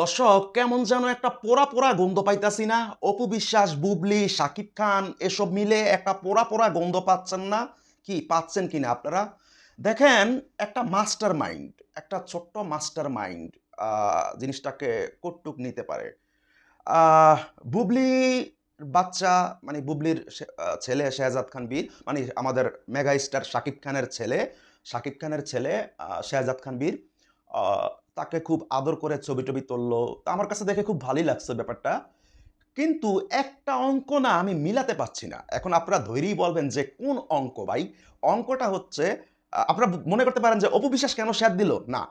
দর্শক, কেমন যেন একটা পোড়া পোড়া গন্ধ পাইতাছি না? অপু বিশ্বাস, বুবলি শাকিব খান, এসব মিলে একটা পোড়া পোড়া গন্ধ পাচ্ছেন না? কি, পাচ্ছেন কিনা আপনারা? দেখেন, একটা মাস্টার মাইন্ড, একটা ছোট্ট মাস্টার মাইন্ড জিনিসটাকে কটুক নিতে পারে। বুবলি বাচ্চা মানে বুবলির ছেলে শেহজাদ খান বীর মানে আমাদের মেগা স্টার শাকিব খানের ছেলে শাকিব খানের ছেলে শেহজাদ খান বীর তাকে খুব আদর করে ছবি টবি তুললো আমার কাছে দেখে খুব ভালোই লাগছে ব্যাপারটা। কিন্তু একটা অঙ্ক না আমি মিলাতে পারছি না। এখন আপনারা ধৈর্যই বলবেন যে কোন অঙ্ক ভাই? অঙ্কটা হচ্ছে আপনারা মনে করতে পারেন যে অপু বিশ্বাস কেন স্যাদ দিল? না।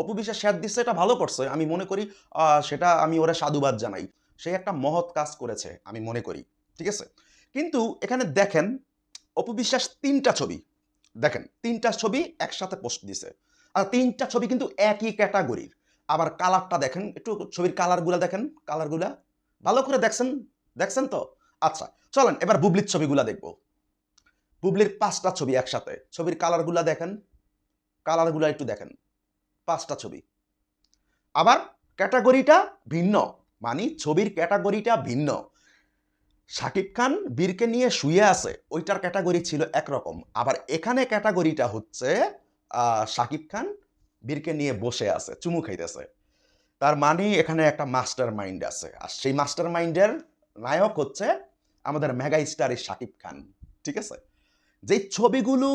অপু বিশ্বাস স্যাদ দিচ্ছে, এটা ভালো করছে। আমি মনে করি সেটা আমি ওরা সাধুবাদ জানাই। সে একটা মহৎ কাজ করেছে, আমি মনে করি। ঠিক আছে? কিন্তু এখানে দেখেন, অপু বিশ্বাস তিনটা ছবি। দেখেন, তিনটা ছবি একসাথে পোস্ট দিছে। আর তিনটা ছবি কিন্তু একই ক্যাটাগরির। আবার কালারটা দেখেন, একটু ছবির কালারগুলা দেখেন, কালারগুলা। ভালো করে দেখছেন দেখছেন তো? আচ্ছা চলেন এবার বুবলির ছবিগুলা দেখব। বুবলির পাঁচটা ছবি একসাথে। ছবির কালারগুলা দেখেন, কালারগুলা একটু দেখেন। পাঁচটা ছবি। আবার ক্যাটাগরিটা ভিন্ন মানে ছবির ক্যাটাগরিটা ভিন্ন। শাকিব খান বীরকে নিয়ে শুয়ে আছে, ওইটার ক্যাটাগরি ছিল একরকম। আবার এখানে ক্যাটাগরিটা হচ্ছে শাকিব খান বীরকে নিয়ে বসে আছে, চুমু খাইতেছে। তার মানে এখানে একটা মাস্টার মাইন্ড আছে। আর সেই মাস্টার মাইন্ডের নায়ক হচ্ছে আমাদের মেগা স্টার শাকিব খান, ঠিক আছে? যে ছবিগুলো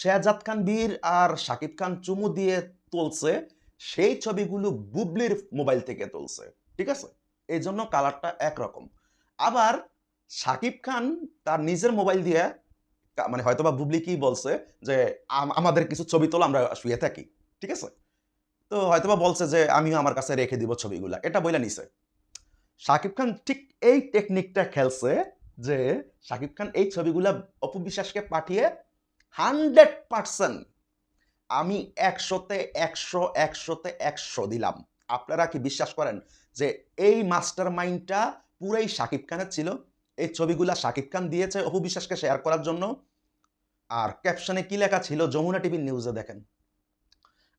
শেহজাদ খান বীর আর সাকিব খান চুমু দিয়ে তুলছে, সেই ছবিগুলো বুবলির মোবাইল থেকে তুলছে, ঠিক আছে? এই জন্য কালারটা একরকম। আবার শাকিব খান তার নিজের মোবাইল দিয়ে মানে হয়তোবা বুবলি কি বলছে যে আমাদের কিছু ছবি তোলা, আমরা শুয়ে থাকি। ঠিক আছে? তো হয়তোবা বলছে যে, আমিও আমার কাছে রেখে দিব ছবিগুলা। এটা বইলা নিছে। শাকিব খান ঠিক এই টেকনিকটা খেলছে যে, শাকিব খান এই ছবিগুলা অপু বিশ্বাসকে পাঠিয়ে হান্ড্রেড পার্সেন্ট আমি একশোতে একশো একশোতে একশো দিলাম। আপনারা কি বিশ্বাস করেন যে, এই মাস্টার মাইন্ডটা পুরাই শাকিব খানের ছিল? এই ছবিগুলা শাকিব খান দিয়েছে অপু বিশ্বাসকে শেয়ার করার জন্য? আর ক্যাপশনে কি লেখা ছিল? যমুনা টিভির নিউজে দেখেন।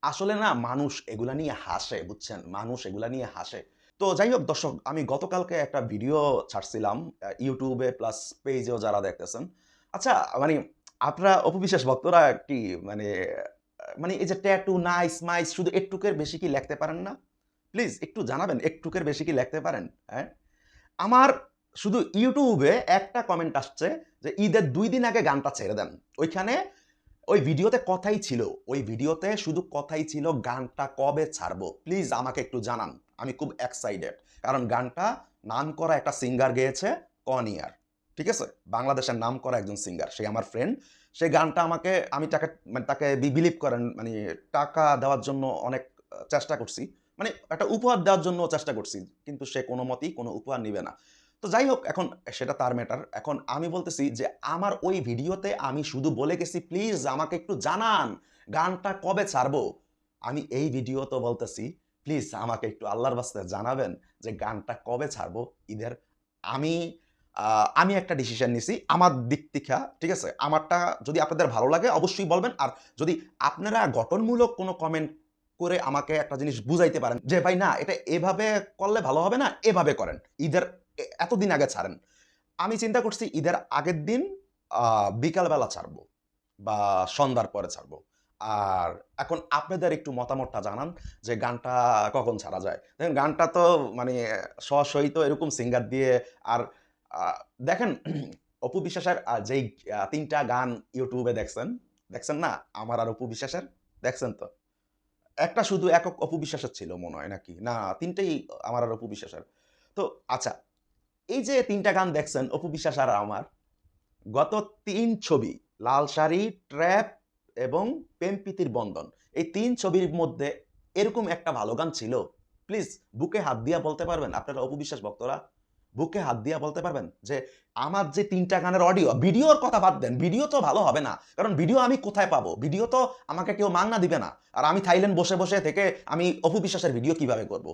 আসলে না, মানুষ এগুলা নিয়ে হাসে, বুঝছেন? মানুষ এগুলা নিয়ে হাসে। তো যাই হোক, দর্শক, আমি গতকালকে একটা ভিডিও ছাড়ছিলাম ইউটিউবে প্লাস পেজেও যারা দেখতেছেন। আচ্ছা মানে আপনারা অপবিশ্বাস ভক্তরা কি মানে মানে এই যে ট্যাটু নাইস মাইস শুধু একটুকের বেশি কি লিখতে পারেন না? প্লিজ একটু জানাবেন, একটুকের বেশি কি লিখতে পারেন? হ্যাঁ? আমার শুধু ইউটিউবে একটা কমেন্ট আসছে যে ঈদের দুই দিন আগে গানটা ছেড়ে দেন। ওইখানে ওই ভিডিওতে কথাই ছিল। ওই ভিডিওতে শুধু কথাই ছিল গানটা কবে ছাড়বো। প্লিজ আমাকে একটু জানান। আমি খুব এক্সাইটেড কারণ গানটা নাম করা একটা সিঙ্গার গেয়েছে কনিয়ার ঠিক আছে? বাংলাদেশের নাম করা একজন সিঙ্গার সে আমার ফ্রেন্ড সেই গানটা আমাকে, আমি তাকে মানে তাকে বিলিভ করেন মানে টাকা দেওয়ার জন্য অনেক চেষ্টা করছি। মানে একটা উপহার দেওয়ার জন্য চেষ্টা করছি। কিন্তু সে কোনো মতেই কোনো উপহার নিবে না। তো যাই হোক এখন সেটা তার ম্যাটার এখন আমি বলতেছি যে, আমার ওই ভিডিওতে আমি শুধু বলে গেছি, প্লিজ আমাকে একটু জানান, গানটা কবে ছাড়বো? আমি এই ভিডিও তো বলতেছি, প্লিজ আমাকে একটু আল্লাহর বাস্তে জানাবেন যে, গানটা কবে ছাড়বো? ঈদের আমি আমি একটা ডিসিশন নিছি আমার দিক থেকে, ঠিক আছে? আমারটা যদি আপনাদের ভালো লাগে অবশ্যই বলবেন। আর যদি আপনারা গঠনমূলক কোনো কমেন্ট করে আমাকে একটা জিনিস বুঝাইতে পারেন যে, ভাই না, এটা এভাবে করলে ভালো হবে না, এভাবে করেন। ঈদের এতদিন আগে ছাড়েন। আমি চিন্তা করছি ঈদের আগের দিন বিকালবেলা ছাড়বো বা সন্ধ্যার পরে ছাড়বো। আর এখন আপনাদের একটু মতামতটা জানান যে গানটা কখন ছাড়া যায়। দেখেন, গানটা তো মানে সহিত এরকম সিঙ্গার দিয়ে আর দেখেন, অপু বিশ্বাসের যেই তিনটা গান ইউটিউবে দেখছেন দেখছেন না? আমার আর অপু বিশ্বাসের? দেখছেন তো? একটা শুধু একক অপু বিশ্বাসের ছিল মনে হয় নাকি? না, তিনটেই আমার আর অপু বিশ্বাসের। তো আচ্ছা এই যে তিনটা গান দেখছেন, অপু বিশ্বাস আর আমার, গত তিন ছবি, লাল শাড়ি, ট্র্যাপ এবং প্রেমপ্রীতির বন্ধন, এই তিন ছবির মধ্যে এরকম একটা ভালো গান ছিল। প্লিজ বুকে হাত দিয়া বলতে পারবেন, আপনারা অপু বিশ্বাস ভক্তরা, বুকে হাত দিয়া বলতে পারবেন যে আমার যে তিনটা গানের অডিও ভিডিওর কথা বাদ দেন, ভিডিও তো ভালো হবে না, কারণ ভিডিও আমি কোথায় পাবো? ভিডিও তো আমাকে কেউ মাংনা দিবে না। আর আমি থাইল্যান্ড বসে বসে থেকে আমি অপু বিশ্বাসের ভিডিও কীভাবে করব?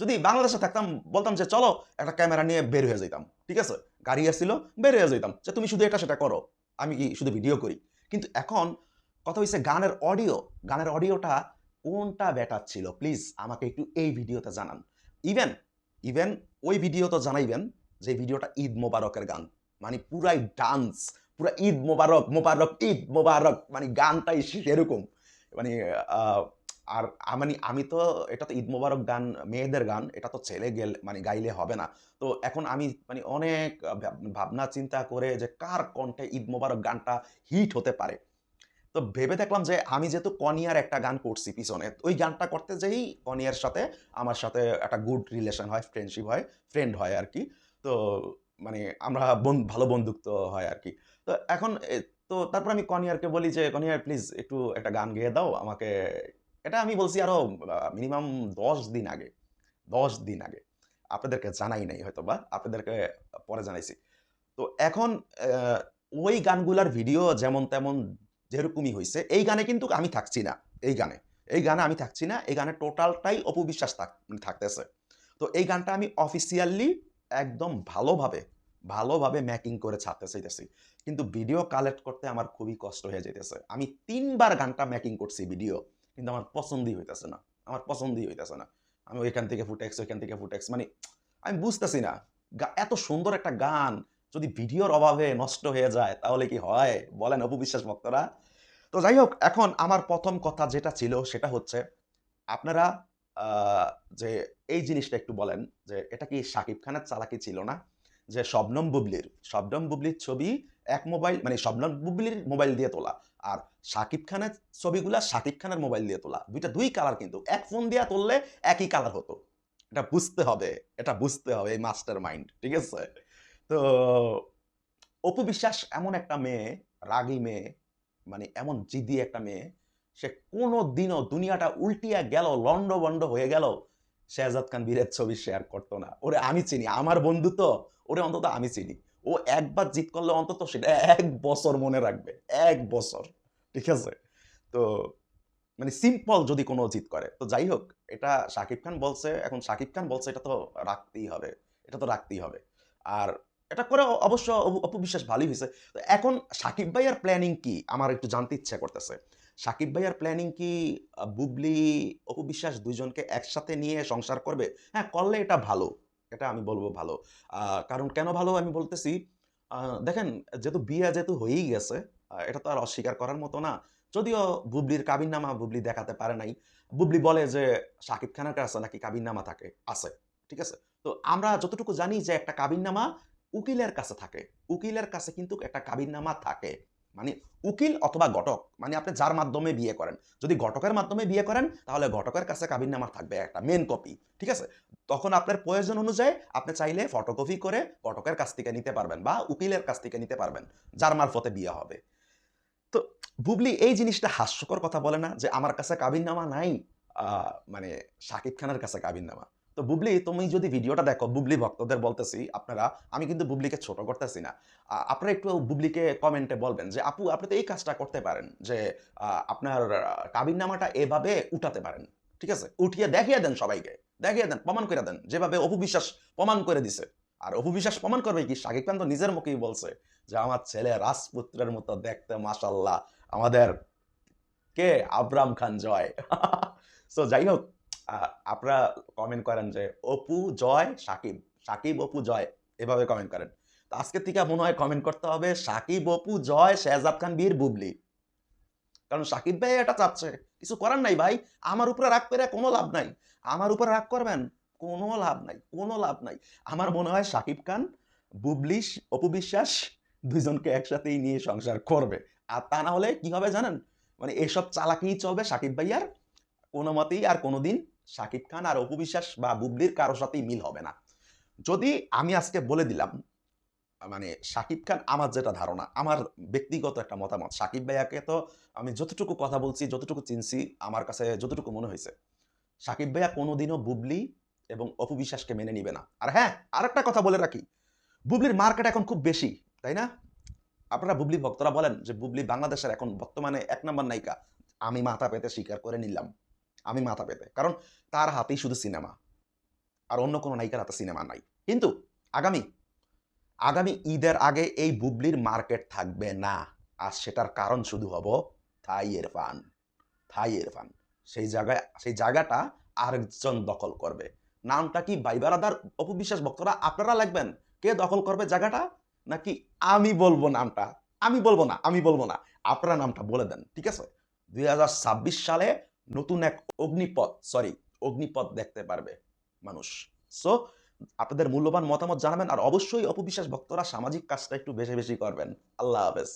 যদি বাংলাদেশে থাকতাম, বলতাম যে, চলো, একটা ক্যামেরা নিয়ে বের হয়ে যেতাম ঠিক আছে? গাড়ি আসছিল, বের হয়ে যেতাম যে, তুমি শুধু এটা, সেটা করো। আমি কি শুধু ভিডিও করি? কিন্তু এখন কথা হচ্ছে গানের অডিও গানের অডিওটা কোনটা বেটার ছিল? প্লিজ আমাকে একটু এই ভিডিওতে জানান। ইভেন ইভেন ওই ভিডিও তো জানাইবেন যে ভিডিওটা ঈদ মোবারকের গান। মানে পুরাই ডান্স পুরা ঈদ মোবারক মোবারক, ঈদ মোবারক মানে গানটাই সেরকম। মানে আর মানে আমি তো, এটা তো ঈদ মোবারক গান, মেয়েদের গান, এটা তো ছেলে গেল মানে গাইলে হবে না। তো এখন আমি মানে অনেক ভাবনা চিন্তা করে যে কার কণ্ঠে ঈদ মোবারক গানটা হিট হতে পারে। তো ভেবে দেখলাম যে আমি যেহেতু কনিয়ার একটা গান করছি পিছনে ওই গানটা করতে যেই কনিয়ার সাথে, আমার সাথে একটা গুড রিলেশন হয় ফ্রেন্ডশিপ হয় ফ্রেন্ড হয় আর কি। তো মানে আমরা ভালো বন্ধুত্ব হয় আর কি। তো এখন তো তারপর আমি কনিয়ারকে বলি যে, কনিয়ার প্লিজ একটু একটা গান গেয়ে দাও, আমাকে এটা আমি বলছি আরও মিনিমাম দশ দিন আগে, দশ দিন আগে। আপনাদেরকে জানাই নাই হয়তো বা আপনাদেরকে পরে জানাইছি। তো এখন ওই গানগুলার ভিডিও যেমন তেমন যেরকমই হয়েছে এই গানে কিন্তু আমি থাকছি না, এই গানে। এই গানে আমি থাকছি না, এই গানে টোটালটাই অপবিশ্বাস থাক- থাকতেছে। তো এই গানটা আমি অফিসিয়ালি একদম ভালোভাবে ভালোভাবে ম্যাকিং করে ছাড়তে চাইতেছি। কিন্তু ভিডিও কালেক্ট করতে আমার খুবই কষ্ট হয়ে যেতেছে আমি তিনবার গানটা ম্যাকিং করছি ভিডিও কিন্তু আমার পছন্দই হইতেছে না। আমার পছন্দই হইতেছে না। আমি ওইখান থেকে ফুটেক্স ওইখান থেকে ফুটেক্স মানে আমি বুঝতেছি না। এত সুন্দর একটা গান যদি ভিডিওর অভাবে নষ্ট হয়ে যায়, তাহলে কি হয়? বলেন অপবিশ্বাস ভক্তরা। তো যাই হোক, এখন আমার প্রথম কথা যেটা ছিল, সেটা হচ্ছে আপনারা যে এই জিনিসটা একটু বলেন, যে এটা কি শাকিব খানের চালাকি ছিল না? যে শবনম বুবলির শবনম বুবলির ছবি এক মোবাইল মানে শবনম বুবলির মোবাইল দিয়ে তোলা আর শাকিব খানের ছবিগুলা শাকিব খানের মোবাইল দিয়ে তোলা। দুইটা দুই কালার কিন্তু, এক ফোন দিয়ে তুললে একই কালার হতো। এটা বুঝতে হবে, এটা বুঝতে হবে এই মাস্টার মাইন্ড ঠিক আছে? তো অপু বিশ্বাস এমন একটা মেয়ে, রাগী মেয়ে মানে এমন জিদি একটা মেয়ে, সে কোনো দিনও দুনিয়াটা উল্টিয়া গেল, লন্ড বন্ড হয়ে গেল, শেহজাদ খান বীরের ছবি শেয়ার করতো না। ওরে আমি চিনি, আমার বন্ধু তো, ওরে অন্তত আমি চিনি। ও একবার জিত করলে অন্তত সেটা এক বছর মনে রাখবে, এক বছর, ঠিক আছে? তো মানে সিম্পল যদি কোনো জিত করে, তো যাই হোক, এটা শাকিব খান বলছে, এখন শাকিব খান বলছে এটা তো রাখতেই হবে, এটা তো রাখতেই হবে। আর এটা করে অবশ্য অপু- অপু ভালোই হয়েছে। তো এখন সাকিব ভাইয়ার প্ল্যানিং কি? আমার একটু জানতে ইচ্ছা করতেছে। সাকিব ভাইয়ার প্ল্যানিং কি বুবলি, অপু বিশ্বাস দুইজনকে একসাথে নিয়ে সংসার করবে? হ্যাঁ করলে এটা ভালো। এটা আমি বলব ভালো। কারণ কেন ভালো আমি বলতেছি দেখেন যেহেতু বিয়ে যেহেতু হয়েই গেছে এটা তো আর অস্বীকার করার মতো না। যদিও বুবলির কাবিননামা বুবলি দেখাতে পারে নাই। বুবলি বলে যে সাকিব খানের কাছে নাকি কাবিননামা থাকে, আছে, ঠিক আছে? তো আমরা যতটুকু জানি যে একটা কাবিননামা উকিলের কাছে থাকে। উকিলের কাছে কিন্তু একটা কাবিননামা থাকে। মানে উকিল অথবা ঘটক মানে আপনি যার মাধ্যমে বিয়ে করেন। যদি ঘটকের মাধ্যমে বিয়ে করেন, তাহলে ঘটকের কাছে কাবিননামা থাকবে একটা মেন কপি ঠিক আছে? তখন আপনার প্রয়োজন অনুযায়ী আপনি চাইলে ফটোকপি করে ঘটকের কাছ থেকে নিতে পারবেন বা উকিলের কাছ থেকে নিতে পারবেন, যার মারফতে বিয়ে হবে। তো বুবলি, এই জিনিসটা হাস্যকর কথা বলে না যে আমার কাছে কাবিননামা নাই মানে শাকিব খানের কাছে কাবিননামা তো বুবলি, তুমি যদি ভিডিওটা দেখো, বুবলি ভক্তদের বলতেছি, আপনারা, আমি কিন্তু বুবলিকে ছোট করতেছি না। আপনারা একটু বুবলিকে কমেন্টে বলবেন যে, আপু, আপনি তো এই কাজটা করতে পারেন যে আপনার কাবিননামাটা এভাবে উঠাতে পারেন। ঠিক আছে? উঠিয়ে দেখিয়ে দেন সবাইকে। দেখিয়ে দেন, প্রমাণ করে দেন, যেভাবে অপু বিশ্বাস প্রমাণ করে দিছে। আর অপু বিশ্বাস প্রমাণ করবে কি? শাকিব খান তো নিজের মুখেই বলছে যে, আমার ছেলে রাজপুত্রের মতো দেখতে মাশাল্লাহ আমাদের কে? আবরাম খান জয়। সো যাই হোক আপনারা কমেন্ট করেন যে, অপু জয় সাকিব সাকিব অপু জয়। এভাবে কমেন্ট করেন। তো আজকের থেকে মনে হয় কমেন্ট করতে হবে, সাকিব অপু জয়, শেহজাদ খান, বীর বুবলি। কারণ সাকিব ভাই এটা চাচ্ছে। কিছু করার নাই ভাই। আমার উপরে রাগ করে কোনো লাভ নাই। আমার উপরে রাগ করবেন, কোনো লাভ নাই, কোনো লাভ নাই। আমার মনে হয় সাকিব খান, বুবলি, অপু বিশ্বাস দুইজনকে একসাথেই নিয়ে সংসার করবে। আর তা না হলে কি হবে জানেন? মানে এসব চালাকিই চলবে সাকিব ভাইয়ার। কোনো মতেই আর কোনোদিন সাকিব খান আর অপু বিশ্বাস বা বুবলির কারোর সাথেই মিল হবে না। যদি আমি আজকে বলে দিলাম মানে শাকিব খান আমার যেটা ধারণা, আমার ব্যক্তিগত একটা মতামত সাকিব ভাইয়াকে তো আমি যতটুকু কথা বলছি, যতটুকু চিনছি, আমার কাছে যতটুকু মনে হয়েছে, শাকিব ভাইয়া কোনোদিনও বুবলি এবং অপু বিশ্বাসকে মেনে নিবে না। আর হ্যাঁ আর একটা কথা বলে রাখি, বুবলির মার্কেট এখন খুব বেশি, তাই না? আপনারা বুবলি ভক্তরা বলেন যে, বুবলি বাংলাদেশের এখন বর্তমানে এক নম্বর নায়িকা। আমি মাথা পেতে স্বীকার করে নিলাম। আমি মাথা পেতে। কারণ তার হাতেই শুধু সিনেমা। আর অন্য কোনো নায়িকার হাতে সিনেমা নাই। কিন্তু আগামী আগামী ঈদের আগে এই বুবলির মার্কেট থাকবে না। আর সেটার কারণ শুধু হব থাই ইরফান। থাই ইরফান। সেই জায়গায়, সেই জায়গাটা আরেকজন দখল করবে। নামটা কি বাইবারাদার অপবিশ্বাস ভক্তরা আপনারা লাগবেন কে দখল করবে জায়গাটা? নাকি আমি বলব নামটা? আমি বলব না, আমি বলব না। আপনারা নামটা বলে দেন, ঠিক আছে? দুই হাজার ছাব্বিশ সালে নতুন এক অগ্নিপথ সরি অগ্নিপথ দেখতে পারবে মানুষ। সো আপনাদের মূল্যবান মতামত জানাবেন আর অবশ্যই অপবিশ্বাস ভক্তরা সামাজিক কাজটা একটু বেশি বেশি করবেন। আল্লাহ হাফেজ।